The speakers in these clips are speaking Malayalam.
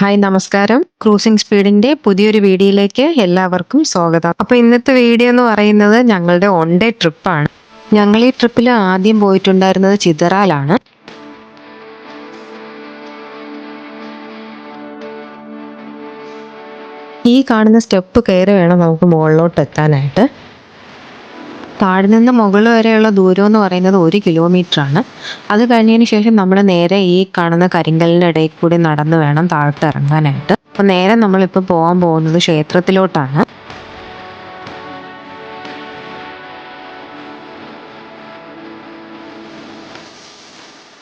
ഹായ് നമസ്കാരം. ക്രൂസിംഗ് സ്പീഡിന്റെ പുതിയൊരു വീഡിയോയിലേക്ക് എല്ലാവർക്കും സ്വാഗതം. അപ്പൊ ഇന്നത്തെ വീഡിയോ എന്ന് പറയുന്നത് ഞങ്ങളുടെ ഓൺ ഡേ ട്രിപ്പാണ് ഞങ്ങൾ ഈ ട്രിപ്പിൽ ആദ്യം പോയിട്ടുണ്ടായിരുന്നത് ചിതറാലാണ്. ഈ കാണുന്ന സ്റ്റെപ്പ് കയറി വേണം നമുക്ക് മുകളിലോട്ട് എത്താനായിട്ട്. താഴെ നിന്ന് മുകൾ വരെയുള്ള ദൂരം എന്ന് പറയുന്നത് ഒരു കിലോമീറ്റർ ആണ് അത് കഴിഞ്ഞതിന് ശേഷം നമ്മൾ നേരെ ഈ കാണുന്ന കരിങ്കലിന്റെ ഇടയിൽ കൂടി നടന്ന് വേണം താഴോട്ട് ഇറങ്ങാനായിട്ട്. അപ്പോൾ നേരെ നമ്മളിപ്പോൾ പോകാൻ പോകുന്നത് ക്ഷേത്രത്തിലോട്ടാണ്.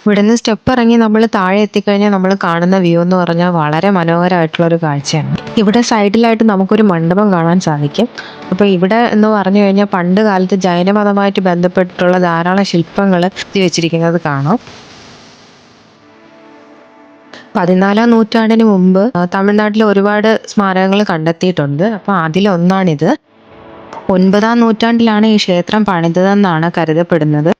ഇവിടുന്ന് സ്റ്റെപ്പ് ഇറങ്ങി നമ്മൾ താഴെ എത്തിക്കഴിഞ്ഞാൽ നമ്മൾ കാണുന്ന വ്യൂ എന്ന് പറഞ്ഞാൽ വളരെ മനോഹരമായിട്ടുള്ള ഒരു കാഴ്ചയാണ്. ഇവിടെ സൈഡിലായിട്ട് നമുക്കൊരു മണ്ഡപം കാണാൻ സാധിക്കും. അപ്പോൾ ഇവിടെ എന്ന് പറഞ്ഞു കഴിഞ്ഞാൽ പണ്ട് കാലത്ത് ജൈനമതമായിട്ട് ബന്ധപ്പെട്ടിട്ടുള്ള ധാരാളം ശില്പങ്ങൾ വെച്ചിരിക്കുന്നത് കാണാം. പതിനാലാം നൂറ്റാണ്ടിന് മുമ്പ് തമിഴ്നാട്ടിൽ ഒരുപാട് സ്മാരകങ്ങൾ കണ്ടെത്തിയിട്ടുണ്ട്. അപ്പോൾ അതിലൊന്നാണിത്. ഒൻപതാം നൂറ്റാണ്ടിലാണ് ഈ ക്ഷേത്രം പണിതതെന്നാണ് കരുതപ്പെടുന്നത്.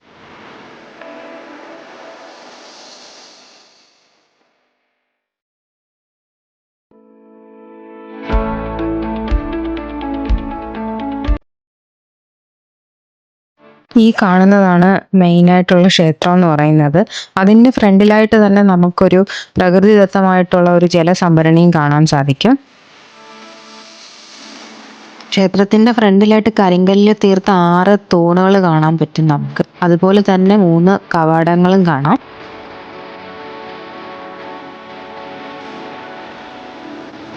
ഈ കാണുന്നതാണ് മെയിനായിട്ടുള്ള ക്ഷേത്രം എന്ന് പറയുന്നത്. അതിന്റെ ഫ്രണ്ടിലായിട്ട് തന്നെ നമുക്കൊരു പ്രകൃതിദത്തമായിട്ടുള്ള ഒരു ജലസംഭരണിയും കാണാൻ സാധിക്കും. ക്ഷേത്രത്തിന്റെ ഫ്രണ്ടിലായിട്ട് കരിങ്കല്ലിൽ തീർത്ത ആറ് തൂണുകൾ കാണാൻ പറ്റും നമുക്ക്. അതുപോലെ തന്നെ മൂന്ന് കവാടങ്ങളും കാണാം.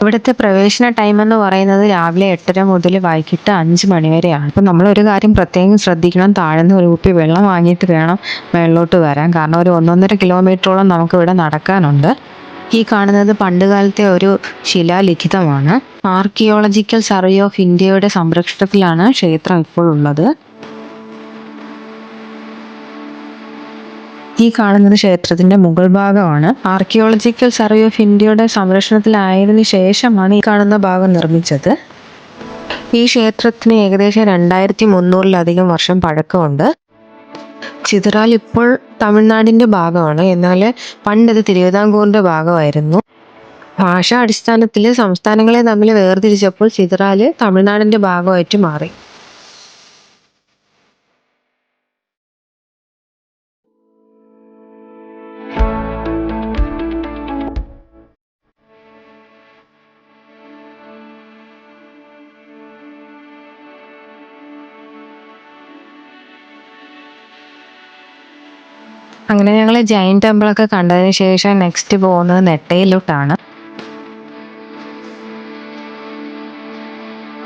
ഇവിടുത്തെ പ്രവേശന ടൈം എന്ന് പറയുന്നത് രാവിലെ എട്ടര മുതൽ വൈകിട്ട് അഞ്ച് മണി വരെയാണ്. അപ്പം നമ്മൾ ഒരു കാര്യം പ്രത്യേകം ശ്രദ്ധിക്കണം. താഴ്ന്ന ഒരു കുപ്പി വെള്ളം വാങ്ങിയിട്ട് വേണം മേളിലോട്ട് വരാൻ. കാരണം ഒരു ഒന്നൊന്നര കിലോമീറ്ററോളം നമുക്ക് ഇവിടെ നടക്കാനുണ്ട്. ഈ കാണുന്നത് പണ്ടുകാലത്തെ ഒരു ശിലാലിഖിതമാണ്. ആർക്കിയോളജിക്കൽ സർവേ ഓഫ് ഇന്ത്യയുടെ സംരക്ഷണത്തിലാണ് ക്ഷേത്രം ഇപ്പോൾ ഉള്ളത് ഈ കാണുന്നത് ക്ഷേത്രത്തിന്റെ മുകൾ ഭാഗമാണ്. ആർക്കിയോളജിക്കൽ സർവേ ഓഫ് ഇന്ത്യയുടെ സംരക്ഷണത്തിലായതിനു ശേഷമാണ് ഈ കാണുന്ന ഭാഗം നിർമ്മിച്ചത്. ഈ ക്ഷേത്രത്തിന് ഏകദേശം രണ്ടായിരത്തി മുന്നൂറിലധികം വർഷം പഴക്കമുണ്ട്. ചിതറാൽ ഇപ്പോൾ തമിഴ്നാടിന്റെ ഭാഗമാണ്. എന്നാൽ പണ്ടത് തിരുവിതാംകൂറിന്റെ ഭാഗമായിരുന്നു. ഭാഷാ അടിസ്ഥാനത്തിൽ സംസ്ഥാനങ്ങളെ തമ്മിൽ വേർതിരിച്ചപ്പോൾ ചിതറാൽ തമിഴ്നാടിന്റെ ഭാഗമായിട്ട് മാറി. അങ്ങനെ ഞങ്ങൾ ജൈൻ ടെമ്പിളൊക്കെ കണ്ടതിന് ശേഷം നെക്സ്റ്റ് പോകുന്നത് നെട്ടയിലോട്ടാണ്.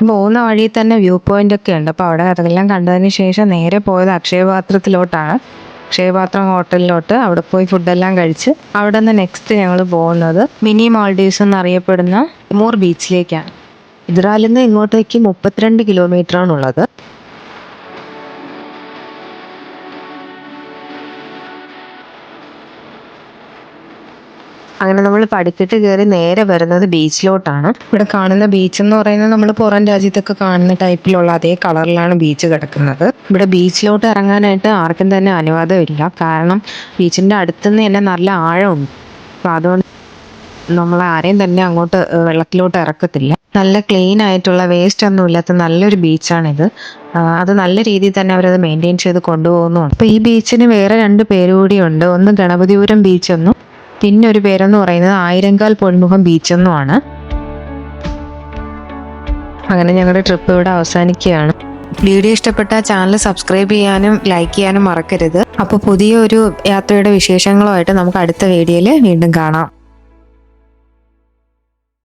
പോകുന്ന വഴിയിൽ തന്നെ വ്യൂ പോയിന്റ് ഒക്കെ ഉണ്ട്. അപ്പോൾ അവിടെ അതെല്ലാം കണ്ടതിന് ശേഷം നേരെ പോയത് അക്ഷയപാത്രത്തിലോട്ടാണ്. അക്ഷയപാത്രം ഹോട്ടലിലോട്ട് അവിടെ പോയി ഫുഡെല്ലാം കഴിച്ച് അവിടെ നിന്ന് നെക്സ്റ്റ് ഞങ്ങൾ പോകുന്നത് മിനി മാൾഡീവ്സ് എന്നറിയപ്പെടുന്ന മൂർ ബീച്ചിലേക്കാണ്. ഇതിറാലിൽ നിന്ന് ഇങ്ങോട്ടേക്ക് മുപ്പത്തിരണ്ട് കിലോമീറ്റർ അങ്ങനെ നമ്മൾ പടിക്കെട്ട് കയറി നേരെ വരുന്നത് ബീച്ചിലോട്ടാണ്. ഇവിടെ കാണുന്ന ബീച്ച് എന്ന് പറയുന്നത് നമ്മൾ പുറം രാജ്യത്തൊക്കെ കാണുന്ന ടൈപ്പിലുള്ള അതേ കളറിലാണ് ബീച്ച് കിടക്കുന്നത്. ഇവിടെ ബീച്ചിലോട്ട് ഇറങ്ങാനായിട്ട് ആർക്കും തന്നെ അനുവാദമില്ല. കാരണം ബീച്ചിന്റെ അടുത്തുനിന്ന് തന്നെ നല്ല ആഴമുണ്ട്. അപ്പൊ അതുകൊണ്ട് നമ്മൾ ആരെയും തന്നെ അങ്ങോട്ട് വെള്ളത്തിലോട്ട് ഇറക്കത്തില്ല. നല്ല ക്ലീൻ ആയിട്ടുള്ള വേസ്റ്റ് ഒന്നും ഇല്ലാത്ത നല്ലൊരു ബീച്ചാണിത് അത് നല്ല രീതിയിൽ തന്നെ അവരത് മെയിന്റെയിൻ ചെയ്ത് കൊണ്ടുപോകുന്നുണ്ട്. അപ്പോൾ ഈ ബീച്ചിന് വേറെ രണ്ട് പേരുകൂടിയുണ്ട് ഒന്ന് ഗണപതിപുരം ബീച്ച് എന്നും പിന്നെ ഒരു പേരെന്ന് പറയുന്നത് ആയിരങ്കാൽ പൊന്മുഖം ബീച്ച് എന്നുമാണ്. അങ്ങനെ ഞങ്ങളുടെ ട്രിപ്പ് ഇവിടെ അവസാനിക്കുകയാണ്. വീഡിയോ ഇഷ്ടപ്പെട്ട ചാനൽ സബ്സ്ക്രൈബ് ചെയ്യാനും ലൈക്ക് ചെയ്യാനും മറക്കരുത്. അപ്പോൾ പുതിയൊരു യാത്രയുടെ വിശേഷങ്ങളുമായിട്ട് നമുക്ക് അടുത്ത വീഡിയോയിൽ വീണ്ടും കാണാം.